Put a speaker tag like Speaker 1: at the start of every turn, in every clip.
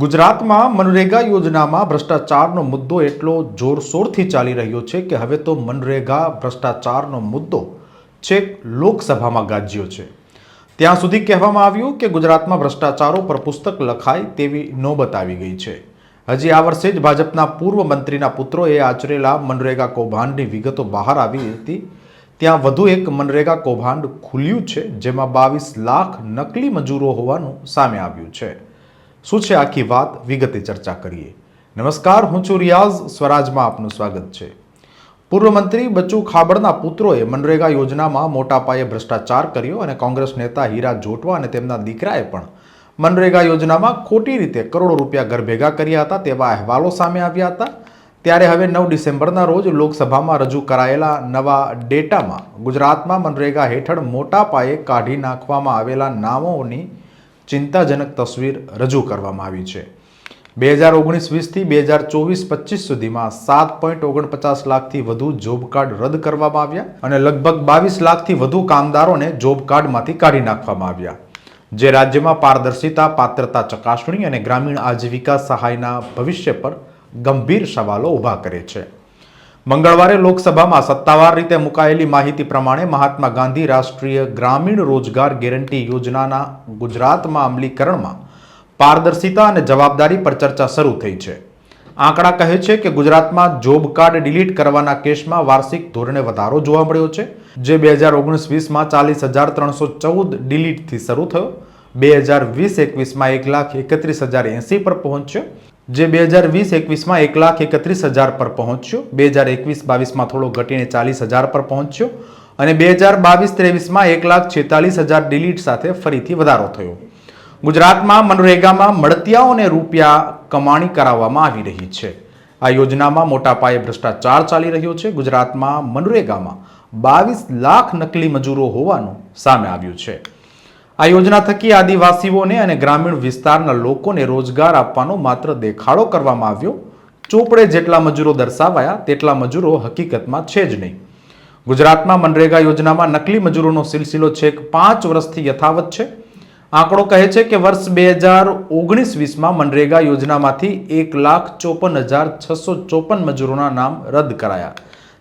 Speaker 1: ગુજરાતમાં મનરેગા યોજનામાં ભ્રષ્ટાચારનો મુદ્દો એટલો જોરશોરથી ચાલી રહ્યો છે કે હવે તો મનરેગા ભ્રષ્ટાચારનો મુદ્દો છેક લોકસભામાં ગાજ્યો છે. ત્યાં સુધી કહેવામાં આવ્યું કે ગુજરાતમાં ભ્રષ્ટાચારો પર પુસ્તક લખાય તેવી નોબત આવી ગઈ છે. હજી આ વર્ષે જ ભાજપના પૂર્વ મંત્રીના પુત્રોએ આચરેલા મનરેગા કૌભાંડની વિગતો બહાર આવી હતી. ત્યાં વધુ એક મનરેગા કૌભાંડ ખુલ્યું છે, જેમાં બાવીસ લાખ નકલી મજૂરો હોવાનું સામે આવ્યું છે. શું છે આખી વાત? વિગતે ચર્ચા કરીએ. નમસ્કાર, હું છું રિયાઝ. સ્વરાજમાં આપનું સ્વાગત છે. પૂર્વ મંત્રી બચ્ચુ ખાબડના પુત્રોએ મનરેગા યોજનામાં મોટા પાયે ભ્રષ્ટાચાર કર્યો અને કોંગ્રેસ નેતા હીરા જોટવા અને તેમના દીકરાએ પણ મનરેગા યોજનામાં ખોટી રીતે કરોડો રૂપિયા ઘર ભેગા કર્યા હતા તેવા અહેવાલો સામે આવ્યા હતા. ત્યારે હવે નવ ડિસેમ્બરના રોજ લોકસભામાં રજૂ કરાયેલા નવા ડેટામાં ગુજરાતમાં મનરેગા હેઠળ મોટા પાયે કાઢી નાખવામાં આવેલા નામોની ચિંતાજનક તસવીર રજૂ કરવામાં આવી છે. બે હજાર ઓગણીસ વીસથી બે હજાર ચોવીસ પચીસ સુધીમાં સાત પોઈન્ટ ઓગણપચાસ લાખથી વધુ જોબ કાર્ડ રદ કરવામાં આવ્યા અને લગભગ બાવીસ લાખથી વધુ કામદારોને જોબ કાર્ડમાંથી કાઢી નાખવામાં આવ્યા. જે રાજ્યમાં પારદર્શિતા, પાત્રતા ચકાસણી અને ગ્રામીણ આજીવિકા સહાયના ભવિષ્ય પર ગંભીર સવાલો ઊભા કરે છે. મંગળવારે લોકસભામાં સત્તાવાર રીતે મુકાયેલી માહિતી પ્રમાણે મહાત્મા ગાંધી રાષ્ટ્રીય ગ્રામીણ રોજગાર ગેરંટી યોજનાના ગુજરાતમાં અમલીકરણમાં પારદર્શિતા અને જવાબદારી પર ચર્ચા શરૂ થઈ છે. આંકડા કહે છે કે ગુજરાતમાં જોબ કાર્ડ ડિલીટ કરવાના કેસમાં વાર્ષિક ધોરણે વધારો જોવા મળ્યો છે, જે બે હજાર ઓગણીસ વીસમાં ચાલીસ હજાર ત્રણસો ચૌદ ડિલીટથી શરૂ થયો. બે હજાર વીસ એકવીસમાં એક લાખ એકત્રીસ હજાર એંસી પર પહોંચ્યો, જે બે હજાર વીસ એકવીસમાં એક લાખ એકત્રીસ હજાર પર પહોંચ્યો, બે હજાર એકવીસ બાવીસમાં થોડો ઘટીને ચાલીસ હજાર પર પહોંચ્યો અને બે હજાર બાવીસ ત્રેવીસમાં એક લાખ છેતાલીસ હજાર ડિલીટ સાથે ફરીથી વધારો થયો. ગુજરાતમાં મનરેગામાં મળતિયાઓને રૂપિયા કમાણી કરાવવામાં આવી રહી છે. આ યોજનામાં મોટા પાયે ભ્રષ્ટાચાર ચાલી રહ્યો છે. ગુજરાતમાં મનરેગામાં બાવીસ લાખ નકલી મજૂરો હોવાનું સામે આવ્યું છે. આ યોજના થકી આદિવાસીઓને અને ગ્રામીણ વિસ્તારના લોકોને રોજગાર આપવાનો માત્ર દેખાડો કરવામાં આવ્યો. ચોપડે જેટલા મજૂરો દર્શાવાયા, તેટલા મજૂરો હકીકતમાં છે જ નહીં. ગુજરાતમાં મનરેગા યોજનામાં નકલી મજૂરોનો સિલસિલો છેક પાંચ વર્ષથી યથાવત છે. આંકડો કહે છે કે વર્ષ બે હજાર ઓગણીસ વીસમાં મનરેગા યોજનામાંથી એક લાખ ચોપન હજાર છસો ચોપન મજૂરોના નામ રદ કરાયા.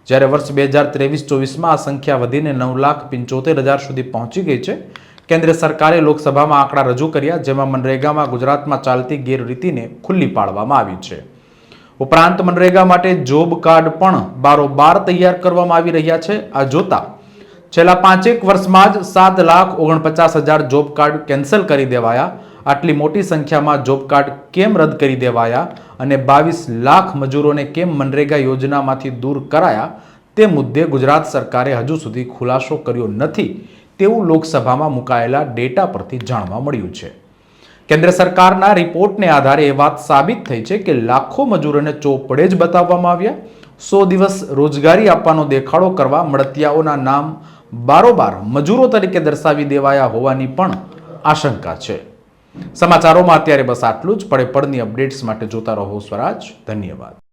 Speaker 1: જ્યારે વર્ષ બે હજાર ત્રેવીસ ચોવીસમાં આ સંખ્યા વધીને નવ લાખ પંચોતેર હજાર સુધી પહોંચી ગઈ છે. કેન્દ્ર સરકારે લોકસભામાં આંકડા રજૂ કર્યા, જેમાં મનરેગામાં ગુજરાતમાં ચાલતી ગેરરીતિને ખુલ્લી પાડવામાં આવી છે. ઉપરાંત મનરેગા માટે જોબ કાર્ડ પણ બારોબાર તૈયાર કરવામાં આવી રહ્યા છે. આ જોતા છેલ્લા પાંચેક વર્ષમાં જ સાત લાખ ઓગણપચાસ હજાર જોબ કાર્ડ કેન્સલ કરી દેવાયા. આટલી મોટી સંખ્યામાં જોબ કાર્ડ કેમ રદ કરી દેવાયા અને બાવીસ લાખ મજૂરોને કેમ મનરેગા યોજનામાંથી દૂર કરાયા તે મુદ્દે ગુજરાત સરકારે હજુ સુધી ખુલાસો કર્યો નથી. તેવું લોકસભામાં મુકાયેલા ડેટા પરથી જાણવા મળ્યું છે. કેન્દ્ર સરકારના રિપોર્ટને આધારે એ વાત સાબિત થઈ છે કે લાખો મજૂરોને ચોપડે જ બતાવવામાં આવ્યા. સો દિવસ રોજગારી આપવાનો દેખાડો કરવા મળતિયાઓના નામ બારોબાર મજૂરો તરીકે દર્શાવી દેવાયા હોવાની પણ આશંકા છે. સમાચારોમાં અત્યારે બસ આટલું જ. પડે પડની અપડેટ્સ માટે જોતા રહો સ્વરાજ. ધન્યવાદ.